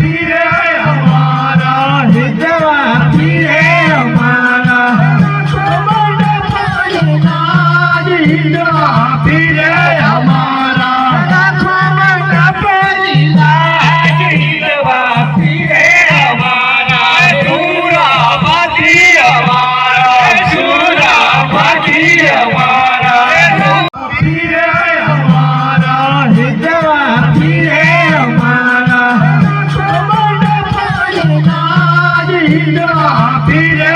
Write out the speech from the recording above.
Yeah. સીધા ફીરે